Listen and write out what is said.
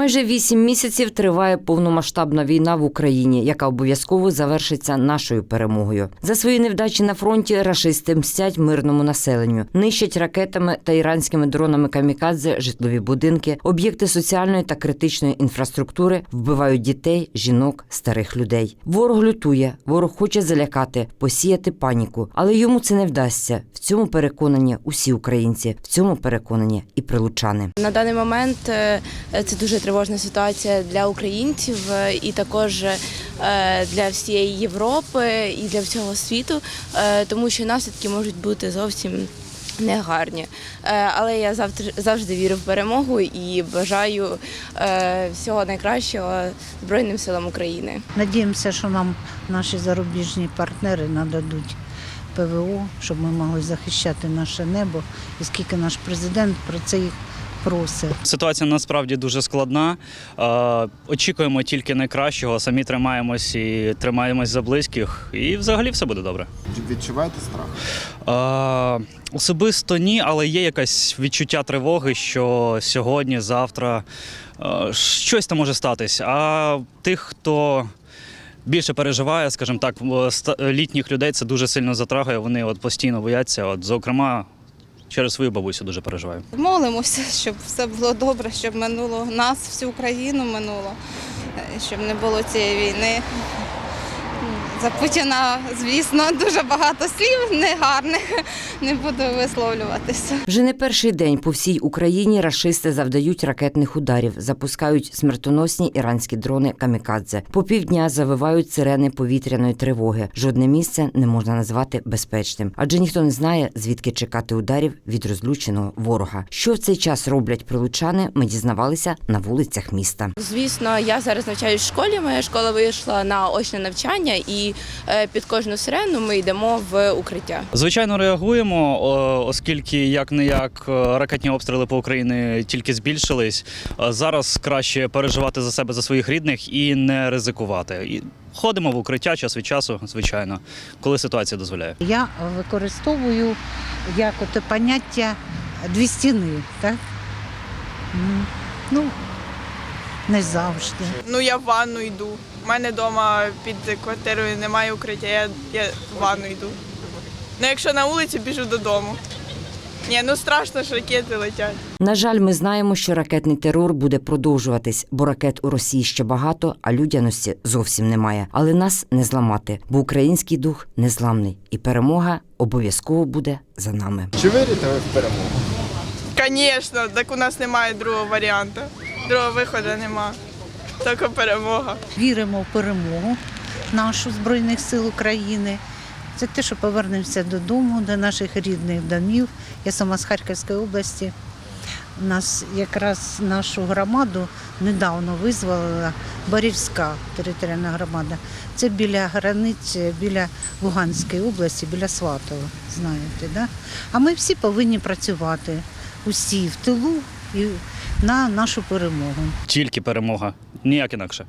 Майже вісім місяців триває повномасштабна війна в Україні, яка обов'язково завершиться нашою перемогою. За свої невдачі на фронті рашисти мстять мирному населенню, нищать ракетами та іранськими дронами камікадзе житлові будинки, об'єкти соціальної та критичної інфраструктури, вбивають дітей, жінок, старих людей. Ворог лютує, ворог хоче залякати, посіяти паніку, але йому це не вдасться. В цьому переконані усі українці, в цьому переконані і прилучани. На даний момент е, це дуже тривожна ситуація для українців е, і також е, для всієї Європи і для всього світу, е, тому що наслідки можуть бути зовсім негарні. Але я завтра завжди вірю в перемогу і бажаю всього найкращого Збройним силам України. Надіємося, що нам наші зарубіжні партнери нададуть ПВО, щоб ми могли захищати наше небо. І скільки наш президент про це їх просить. Ситуація насправді дуже складна. Е, Очікуємо тільки найкращого, самі тримаємось і тримаємось за близьких, і взагалі все буде добре. Відчуваєте страх? Е, Особисто ні, але є якесь відчуття тривоги, що сьогодні, завтра е, щось там може статись. А тих, хто більше переживає, скажімо так, літніх людей це дуже сильно затрагує. Вони от постійно бояться. От, зокрема, через свою бабусю дуже переживаю. Молимося, щоб все було добре, щоб минуло нас, всю Україну минуло, щоб не було цієї війни. За Путіна, звісно, дуже багато слів негарних. Не буду висловлюватися. Вже не перший день по всій Україні рашисти завдають ракетних ударів, запускають смертоносні іранські дрони камікадзе. По півдня завивають сирени повітряної тривоги. Жодне місце не можна назвати безпечним, адже ніхто не знає, звідки чекати ударів від розлюченого ворога. Що в цей час роблять прилучани, ми дізнавалися на вулицях міста. Звісно, я зараз навчаюсь в школі. Моя школа вийшла на очне навчання, і е, під кожну сирену ми йдемо в укриття. Звичайно, реагуємо, оскільки як не як ракетні обстріли по Україні тільки збільшились. Е, Зараз краще переживати за себе за своїх рідних і не ризикувати. І ходимо в укриття час від часу, звичайно, коли ситуація дозволяє. Я використовую як ото поняття дві стіни, так? Ну, не завжди. Ну, я в ванну йду. У мене вдома під квартирою немає укриття, я, я в ванну йду. Ну, якщо на вулиці, біжу додому. Ні, ну страшно ж ракети летять. На жаль, ми знаємо, що ракетний терор буде продовжуватись, бо ракет у Росії ще багато, а людяності зовсім немає. Але нас не зламати, бо український дух незламний, і перемога обов'язково буде за нами. Чи вірите ви в перемогу? Звісно, так у нас немає другого варіанту. Другого виходу нема. Тільки перемога. Віримо в перемогу нашу Збройних сил України. Це те, що повернемося додому, до наших рідних домів. Я сама з Харківської області. У нас якраз нашу громаду недавно визволила Борівська територіальна громада. Це біля границі, біля Луганської області, біля Сватова, знаєте, да? А ми всі повинні працювати усі в тилу і на нашу перемогу. Тільки перемога, ніяк інакше.